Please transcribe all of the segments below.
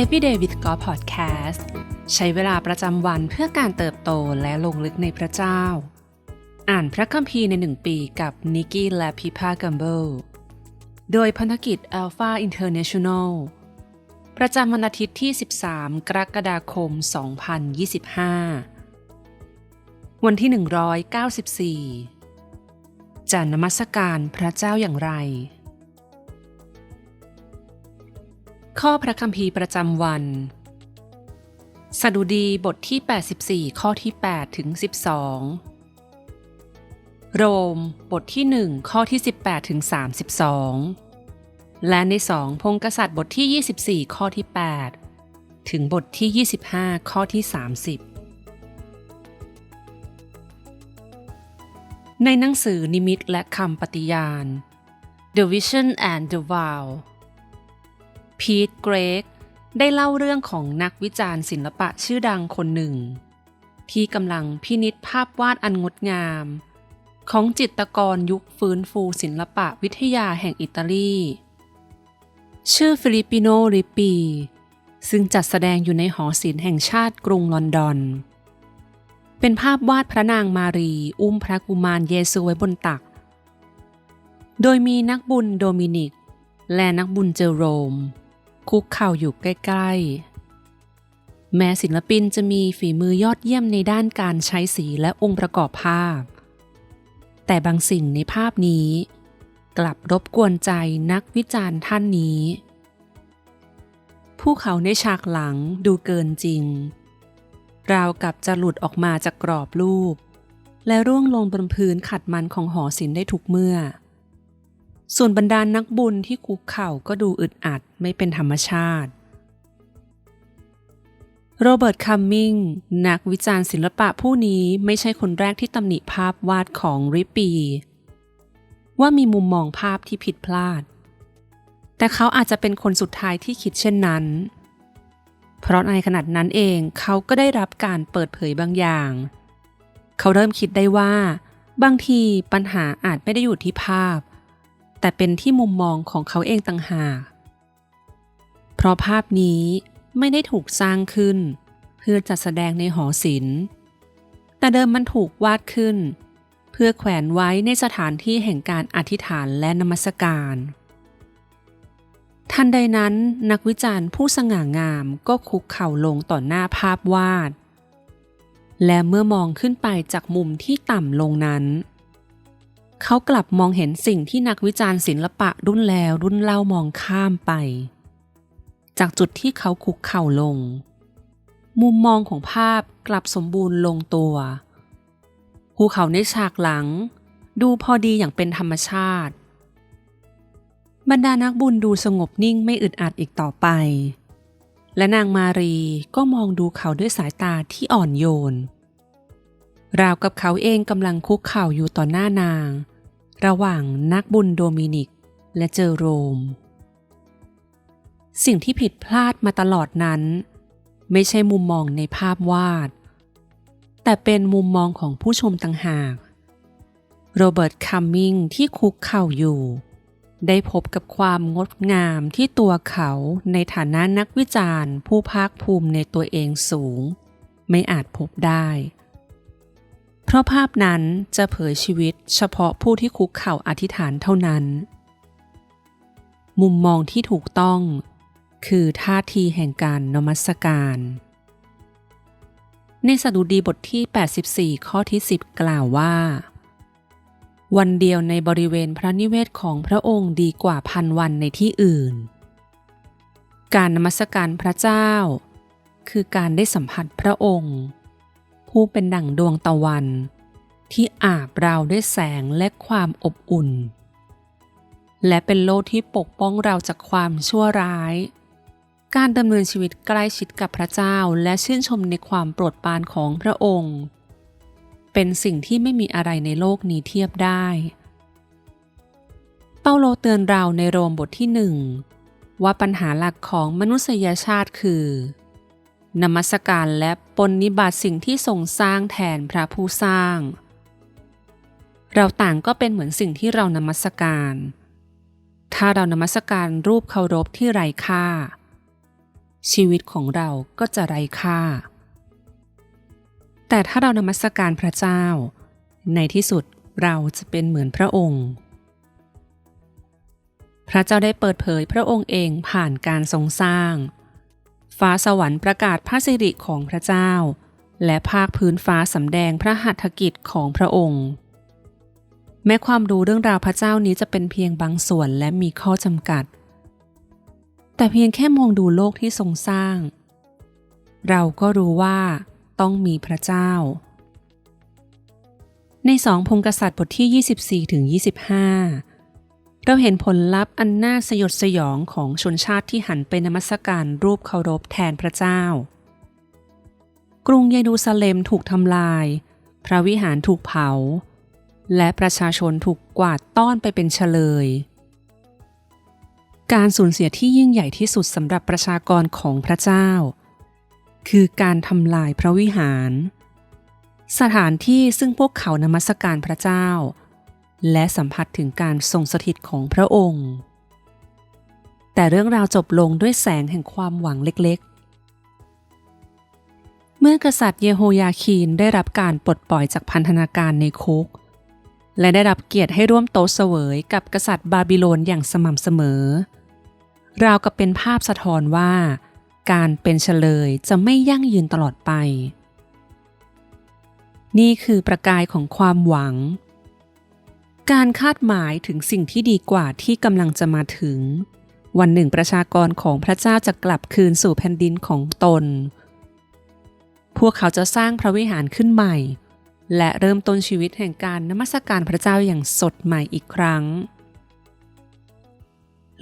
Everyday with God Podcast ใช้เวลาประจำวันเพื่อการเติบโตและลงลึกในพระเจ้า อ่านพระคัมภีร์ในหนึ่งปีกับนิกกี้และพิพากัมเบิลโดยพันธกิจ Alpha International ประจำวันอาทิตย์ที่ 13 กรกฎาคม 2025 วันที่ 194 จะนมัสการพระเจ้าอย่างไร ข้อพระคัมภีร์ประจำวัน สดุดีบทที่ 84 ข้อที่ 8 ถึง 12 โรมบทที่ 1 ข้อที่ 18 ถึง 32 และในสองพงกษัตริย์บทที่ 24 ข้อที่ 8 ถึงบทที่ 25 ข้อที่ 30 ในหนังสือนิมิตและคำปฏิญาณ The Vision and the Vow พีทเกรกได้เล่าเรื่องของนักวิจารณ์ศิลปะชื่อดังคนหนึ่ง ที่กำลังพินิษภาพวาดอันงดงาม ของจิตรกรยุคฟื้นฟูศิลปะวิทยาแห่งอิตาลี ชื่อฟิลิปปิโนริปี ซึ่งจัดแสดงอยู่ในหอศิลป์แห่งชาติกรุงลอนดอน เป็นภาพวาดพระนางมารีอุ้มพระกุมารเยซูไว้บนตัก โดยมีนักบุญโดมินิก และนักบุญเจอโรม คุกเข่าอยู่ใกล้ๆ แม้ศิลปินจะมีฝีมือยอดเยี่ยมในด้านการใช้สีและองค์ประกอบภาพ แต่บางสิ่งในภาพนี้ กลับรบกวนใจนักวิจารณ์ท่านนี้ ผู้เขาในฉากหลังดูเกินจริง ราวกับจะหลุดออกมาจากกรอบรูป และร่วงลงบนพื้นขัดมันของหอศิลป์ได้ทุกเมื่อ ส่วนบรรดานนักบุญที่คุกเข่าก็ดูอึดอัดไม่เป็นธรรมชาติ โรเบิร์ต คัมมิง นักวิจารณ์ศิลปะผู้นี้ไม่ใช่คนแรกที่ตำหนิภาพวาดของริปปี ว่ามีมุมมองภาพที่ผิดพลาด แต่เขาอาจจะเป็นคนสุดท้ายที่คิดเช่นนั้น เพราะในขนาดนั้นเองเขาก็ได้รับการเปิดเผยบางอย่าง เขาเริ่มคิดได้ว่า บางทีปัญหาอาจไม่ได้อยู่ที่ภาพ แต่เป็นที่มุมมองของเขาเองต่างหาก เพราะภาพนี้ไม่ได้ถูกสร้างขึ้น เพื่อจัดแสดงในหอศิลป์ แต่เดิมมันถูกวาดขึ้น เพื่อแขวนไว้ในสถานที่แห่งการอธิษฐานและนมัสการ ทันใดนั้นนักวิจารณ์ผู้สง่างามก็คุกเข่าลงต่อหน้าภาพวาด และเมื่อมองขึ้นไปจากมุมที่ต่ำลงนั้น เขากลับมองเห็นสิ่งที่นักวิจารณ์ศิลปะรุ่นแล้วรุ่นเล่ามองข้ามไป จากจุดที่เขาคุกเข่าลง มุมมองของภาพกลับสมบูรณ์ลงตัวภูเขาในฉากหลัง ดูพอดีอย่างเป็นธรรมชาติ บรรดานักบุญดูสงบนิ่งไม่อึดอัดอีกต่อไป และนางมารีก็มองดูเขาด้วยสายตาที่อ่อนโยนราวกับเขาเองกำลังคุกเข่าอยู่ต่อหน้านาง ระหว่างนักบุญโดมินิกและเจอโรม สิ่งที่ผิดพลาดมาตลอดนั้น ไม่ใช่มุมมองในภาพวาด แต่เป็นมุมมองของผู้ชมต่างหาก โรเบิร์ตคัมมิงที่คุกเข่าอยู่ ได้พบกับความงดงามที่ตัวเขาในฐานะนักวิจารณ์ ผู้ภาคภูมิในตัวเองสูง ไม่อาจพบได้ เพราะภาพนั้นจะเผยชีวิตเฉพาะผู้ที่คุกเข่าอธิษฐานเท่านั้น มุมมองที่ถูกต้อง คือท่าทีแห่งการนมัสการ ในสดุดีบทที่ 84 ข้อที่ 10 กล่าวว่า วันเดียวในบริเวณพระนิเวศของพระองค์ดีกว่าพันวันในที่อื่น การนมัสการพระเจ้า คือการได้สัมผัสพระองค์ ผู้เป็นดั่งดวงตะวัน ที่อาบเราด้วยแสงและความอบอุ่น และเป็นโลกที่ปกป้องเราจากความชั่วร้าย การดำเนินชีวิตใกล้ชิดกับพระเจ้าและชื่นชมในความโปรดปรานของพระองค์ เป็นสิ่งที่ไม่มีอะไรในโลกนี้เทียบได้ เปาโลเตือนเราในโรมบทที่หนึ่งว่าปัญหาหลักของมนุษยชาติคือ นมัสการและปนนิบัติสิ่งที่ทรงสร้างแทนพระผู้สร้าง เราต่างก็เป็นเหมือนสิ่งที่เรานมัสการ ถ้าเรานมัสการรูปเคารพที่ไร้ค่า ชีวิตของเราก็จะไร้ค่า แต่ถ้าเรานมัสการพระเจ้า ในที่สุดเราจะเป็นเหมือนพระองค์ พระเจ้าได้เปิดเผยพระองค์เองผ่านการทรงสร้าง ฟ้าสวรรค์ประกาศพระสิริของพระเจ้า และภาคพื้นฟ้าสำแดงพระหัตถกิจของพระองค์ แม้ความรู้เรื่องราวพระเจ้านี้จะเป็นเพียงบางส่วนและมีข้อจำกัด แต่เพียงแค่มองดูโลกที่ทรงสร้าง เราก็รู้ว่าต้องมีพระเจ้า ในสองพงกษัตริย์บทที่ 24ถึง25 เราเห็นผลลัพธ์อันน่าสยดสยองของชนชาติที่หันไปนมัสการรูปเคารพแทนพระเจ้า กรุงเยรูซาเล็มถูกทำลาย พระวิหารถูกเผา และประชาชนถูกกวาดต้อนไปเป็นเฉลย การสูญเสียที่ยิ่งใหญ่ที่สุดสำหรับประชากรของพระเจ้า คือการทำลายพระวิหาร สถานที่ซึ่งพวกเขานมัสการพระเจ้า และสัมผัสถึงการทรงสถิตของพระองค์ แต่เรื่องราวจบลงด้วยแสงแห่งความหวังเล็กๆ เมื่อกษัตริย์เยโฮยาคีนได้รับการปลดปล่อยจากพันธนาการในคุก และได้รับเกียรติให้ร่วมโต๊ะเสวยกับกษัตริย์บาบิโลนอย่างสม่ำเสมอ ราวกับเป็นภาพสะท้อนว่า การเป็นเฉลยจะไม่ยั่งยืนตลอดไป นี่คือประกายของความหวัง การคาดหมายถึงสิ่งที่ดีกว่าที่กำลังจะมาถึง วันหนึ่งประชากรของพระเจ้าจะกลับคืนสู่แผ่นดินของตน พวกเขาจะสร้างพระวิหารขึ้นใหม่ และเริ่มต้นชีวิตแห่งการนมัสการพระเจ้าอย่างสดใหม่อีกครั้ง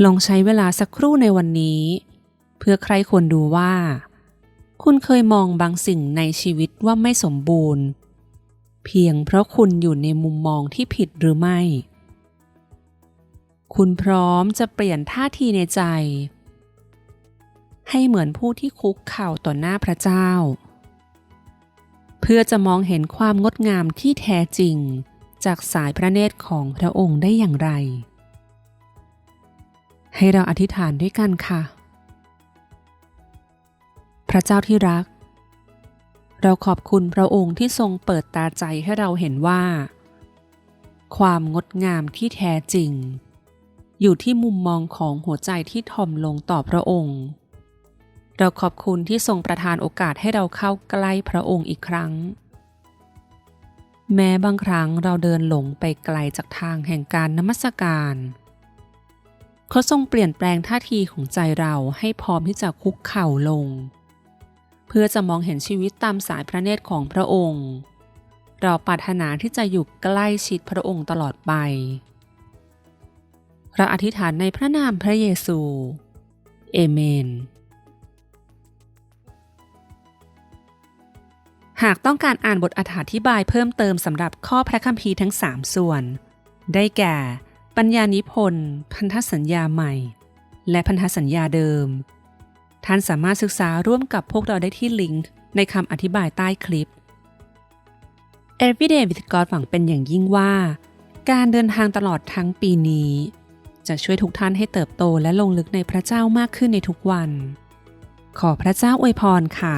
ลองใช้เวลาสักครู่ในวันนี้ เพื่อใครควรดูว่า คุณเคยมองบางสิ่งในชีวิตว่าไม่สมบูรณ์ เพียงเพราะคุณอยู่ในมุมมองที่ผิดหรือไม่ คุณพร้อมจะเปลี่ยนท่าทีในใจ ให้เหมือนผู้ที่คุกเข่าต่อหน้าพระเจ้า เพื่อจะมองเห็นความงดงามที่แท้จริงจากสายพระเนตรของพระองค์ได้อย่างไร ให้เราอธิษฐานด้วยกันค่ะ พระเจ้าที่รัก เราขอบคุณพระองค์ที่ทรงเปิดตาใจให้เราเห็นว่า ความงดงามที่แท้จริง อยู่ที่มุมมองของหัวใจที่ถ่อมลงต่อพระองค์ เราขอบคุณที่ทรงประทานโอกาสให้เราเข้าใกล้พระองค์อีกครั้ง แม้บางครั้งเราเดินหลงไปไกลจากทางแห่งการนมัสการเขาทรงเปลี่ยนแปลงท่าทีของใจเราให้พร้อมที่จะคุกเข่าลง พื่อจะมองเห็นชีวิตตามสายพระเนตรของพระองค์ เราปรารถนาที่จะอยู่ใกล้ชิดพระองค์ตลอดไป เราอธิษฐานในพระนามพระเยซู เอเมน หากต้องการอ่านบทอธิบายเพิ่มเติมสำหรับข้อพระคัมภีร์ทั้ง 3 ส่วน ได้แก่ ปัญญานิพนธ์ พันธสัญญาใหม่ และพันธสัญญาเดิม ท่านสามารถศึกษาร่วมกับพวกเราได้ที่ลิงก์ในคำอธิบายใต้คลิป Everyday with God หวังเป็นอย่างยิ่งว่า การเดินทางตลอดทั้งปีนี้ จะช่วยทุกท่านให้เติบโตและลงลึกในพระเจ้ามากขึ้นในทุกวัน ขอพระเจ้าอวยพรค่ะ